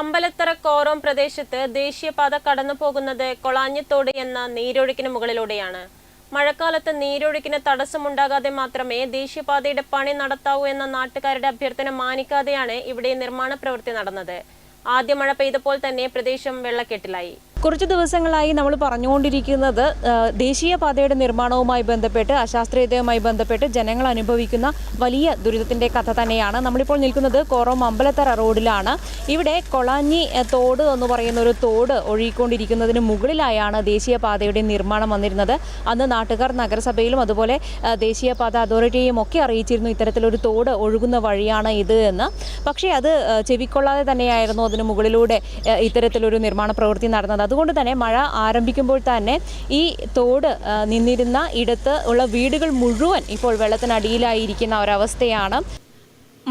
അമ്പലത്തറ കോറോം പ്രദേശത്ത് ദേശീയപാത കടന്നു പോകുന്നത് കൊളാഞ്ഞത്തോട് എന്ന നീരൊഴുക്കിന് മുകളിലൂടെയാണ്. മഴക്കാലത്ത് നീരൊഴുക്കിന് തടസ്സമുണ്ടാകാതെ മാത്രമേ ദേശീയപാതയുടെ പണി നടത്താവൂ എന്ന നാട്ടുകാരുടെ അഭ്യർത്ഥന മാനിക്കാതെയാണ് ഇവിടെ നിർമ്മാണ പ്രവൃത്തി നടന്നത്. ആദ്യ മഴ പെയ്തപ്പോൾ തന്നെ പ്രദേശം വെള്ളക്കെട്ടിലായി. കുറച്ച് ദിവസങ്ങളായി നമ്മൾ പറഞ്ഞുകൊണ്ടിരിക്കുന്നത് ദേശീയ ദേശീയപാതയുടെ നിർമ്മാണവുമായി ബന്ധപ്പെട്ട് അശാസ്ത്രീയതയുമായി ബന്ധപ്പെട്ട് ജനങ്ങൾ അനുഭവിക്കുന്ന വലിയ ദുരിതത്തിന്റെ കഥ തന്നെയാണ്. നമ്മളിപ്പോൾ നിൽക്കുന്നത് കോറോം അമ്പലത്തറ റോഡിലാണ്. ഇവിടെ കൊളാഞ്ഞി തോട് എന്ന് പറയുന്ന ഒരു തോട് ഒഴുകിക്കൊണ്ടിരിക്കുന്നതിന് മുകളിലായാണ് ദേശീയപാതയുടെ നിർമ്മാണം വന്നിരുന്നത്. അന്ന് നാട്ടുകാർ നഗരസഭയിലും അതുപോലെ ദേശീയ ദേശീയപാത അതോറിറ്റിയെയും ഒക്കെ അറിയിച്ചിരുന്നു ഇത്തരത്തിലൊരു തോട് ഒഴുകുന്ന വഴിയാണ് ഇത് എന്ന്. പക്ഷേ അത് ചെവിക്കൊള്ളാതെ തന്നെയായിരുന്നു അതിന് മുകളിലൂടെ ഇത്തരത്തിലൊരു നിർമ്മാണ പ്രവൃത്തി നടന്നത്. അതുകൊണ്ട് തന്നെ മഴ ആരംഭിക്കുമ്പോൾ തന്നെ ഈ തോട് നിന്നിരുന്ന ഇടത്ത് ഉള്ള വീടുകൾ മുഴുവൻ ഇപ്പോൾ വെള്ളത്തിനടിയിലായിരിക്കുന്ന ഒരവസ്ഥയാണ്.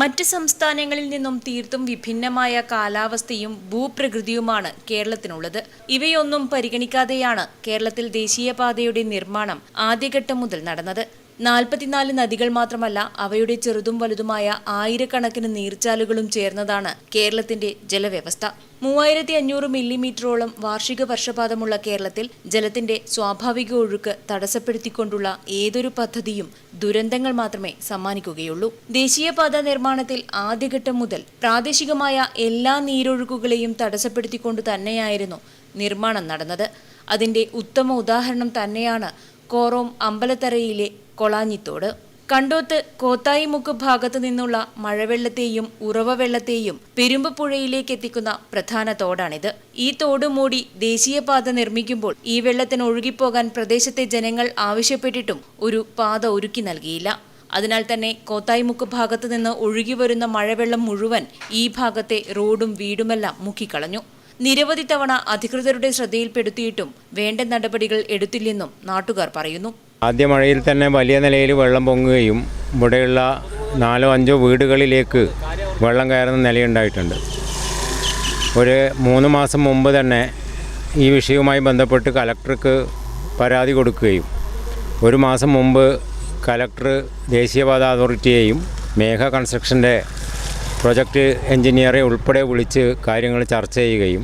മറ്റ് സംസ്ഥാനങ്ങളിൽ നിന്നും തീർത്തും വിഭിന്നമായ കാലാവസ്ഥയും ഭൂപ്രകൃതിയുമാണ് കേരളത്തിനുള്ളത്. ഇവയൊന്നും പരിഗണിക്കാതെയാണ് കേരളത്തിൽ ദേശീയപാതയുടെ നിർമ്മാണം ആദ്യഘട്ടം മുതൽ നടന്നത്. നാൽപ്പത്തിനാല് നദികൾ മാത്രമല്ല അവയുടെ ചെറുതും വലുതുമായ ആയിരക്കണക്കിന് നീർച്ചാലുകളും ചേർന്നതാണ് കേരളത്തിന്റെ ജലവ്യവസ്ഥ. മൂവായിരത്തി അഞ്ഞൂറ് മില്ലിമീറ്ററോളം വാർഷിക വർഷപാതമുള്ള കേരളത്തിൽ ജലത്തിന്റെ സ്വാഭാവിക ഒഴുക്ക് തടസ്സപ്പെടുത്തിക്കൊണ്ടുള്ള ഏതൊരു പദ്ധതിയും ദുരന്തങ്ങൾ മാത്രമേ സമ്മാനിക്കുകയുള്ളൂ. ദേശീയപാത നിർമ്മാണത്തിൽ ആദ്യഘട്ടം മുതൽ പ്രാദേശികമായ എല്ലാ നീരൊഴുക്കുകളെയും തടസ്സപ്പെടുത്തിക്കൊണ്ട് തന്നെയായിരുന്നു നിർമ്മാണം നടന്നത്. അതിന്റെ ഉത്തമ ഉദാഹരണം തന്നെയാണ് കോറോം അമ്പലത്തറയിലെ കൊളാഞ്ഞിത്തോട്. കണ്ടോത്ത് കോത്തായിമുക്ക് ഭാഗത്തു നിന്നുള്ള മഴവെള്ളത്തെയും ഉറവ വെള്ളത്തെയും പെരുമ്പ് പുഴയിലേക്ക് എത്തിക്കുന്ന പ്രധാന തോടാണിത്. ഈ തോട് മൂടി ദേശീയപാത നിർമ്മിക്കുമ്പോൾ ഈ വെള്ളത്തിന് ഒഴുകിപ്പോകാൻ പ്രദേശത്തെ ജനങ്ങൾ ആവശ്യപ്പെട്ടിട്ടും ഒരു പാത ഒരുക്കി നൽകിയില്ല. അതിനാൽ തന്നെ കോത്തായിമുക്ക് ഭാഗത്തു നിന്ന് ഒഴുകി വരുന്ന മഴവെള്ളം മുഴുവൻ ഈ ഭാഗത്തെ റോഡും വീടുമെല്ലാം മുക്കിക്കളഞ്ഞു. നിരവധി തവണ അധികൃതരുടെ ശ്രദ്ധയിൽപ്പെടുത്തിയിട്ടും വേണ്ട നടപടികൾ എടുത്തില്ലെന്നും നാട്ടുകാർ പറയുന്നു. ആദ്യ മഴയിൽ തന്നെ വലിയ നിലയിൽ വെള്ളം പൊങ്ങുകയും ഇവിടെയുള്ള നാലോ അഞ്ചോ വീടുകളിലേക്ക് വെള്ളം കയറുന്ന നിലയുണ്ടായിട്ടുണ്ട്. ഒരു മൂന്ന് മാസം മുമ്പ് തന്നെ ഈ വിഷയവുമായി ബന്ധപ്പെട്ട് കലക്ടർക്ക് പരാതി കൊടുക്കുകയും ഒരു മാസം മുമ്പ് കലക്ടർ ദേശീയപാത അതോറിറ്റിയെയും മേഘ കൺസ്ട്രക്ഷന്റെ പ്രൊജക്റ്റ് എഞ്ചിനീയറെ ഉൾപ്പെടെ വിളിച്ച് കാര്യങ്ങൾ ചർച്ച ചെയ്യുകയും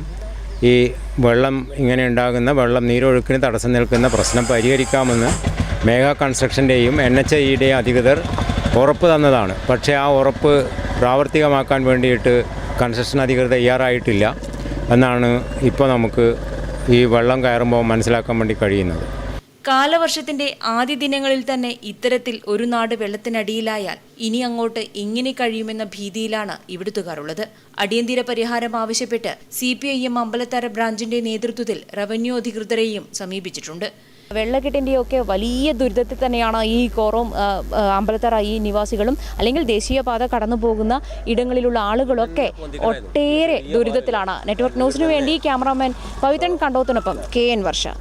ഈ വെള്ളം ഇങ്ങനെ ഉണ്ടാകുന്ന വെള്ളം നീരൊഴുക്കിന് തടസ്സം നിൽക്കുന്ന പ്രശ്നം പരിഹരിക്കാമെന്ന് മേഘ കൺസ്ട്രക്ഷന്റെയും എൻ എച്ച് ഐയുടെയും അധികൃതർ ഉറപ്പ് തന്നതാണ്. പക്ഷേ ആ ഉറപ്പ് പ്രാവർത്തികമാക്കാൻ വേണ്ടിയിട്ട് കൺസ്ട്രക്ഷൻ അധികൃതർ തയ്യാറായിട്ടില്ല എന്നാണ് ഇപ്പോൾ നമുക്ക് ഈ വെള്ളം കയറുമ്പോൾ മനസ്സിലാക്കാൻ വേണ്ടി കഴിയുന്നത്. കാലവർഷത്തിന്റെ ആദ്യ ദിനങ്ങളിൽ തന്നെ ഇത്തരത്തിൽ ഒരു നാട് വെള്ളത്തിനടിയിലായാൽ ഇനി അങ്ങോട്ട് എങ്ങനെ കഴിയുമെന്ന ഭീതിയിലാണ് ഇവിടുത്തുകാരുള്ളത് അടിയന്തര പരിഹാരം ആവശ്യപ്പെട്ട് C P I M Ambalathara ബ്രാഞ്ചിന്റെ നേതൃത്വത്തിൽ റവന്യൂ അധികൃതരെയും സമീപിച്ചിട്ടുണ്ട്. വെള്ളക്കെട്ടിന്റെയൊക്കെ വലിയ ദുരിതത്തിൽ തന്നെയാണ് ഈ കോറോം അമ്പലത്തറ ഈ നിവാസികളും അല്ലെങ്കിൽ ദേശീയപാത കടന്നു പോകുന്ന ഇടങ്ങളിലുള്ള ആളുകളൊക്കെ ഒട്ടേറെ ദുരിതത്തിലാണ്. നെറ്റ്വർക്ക് ന്യൂസിനു വേണ്ടി ക്യാമറാമാൻ പവിത്രൻ കണ്ടോത്തിനൊപ്പം കെ എൻ വർഷ.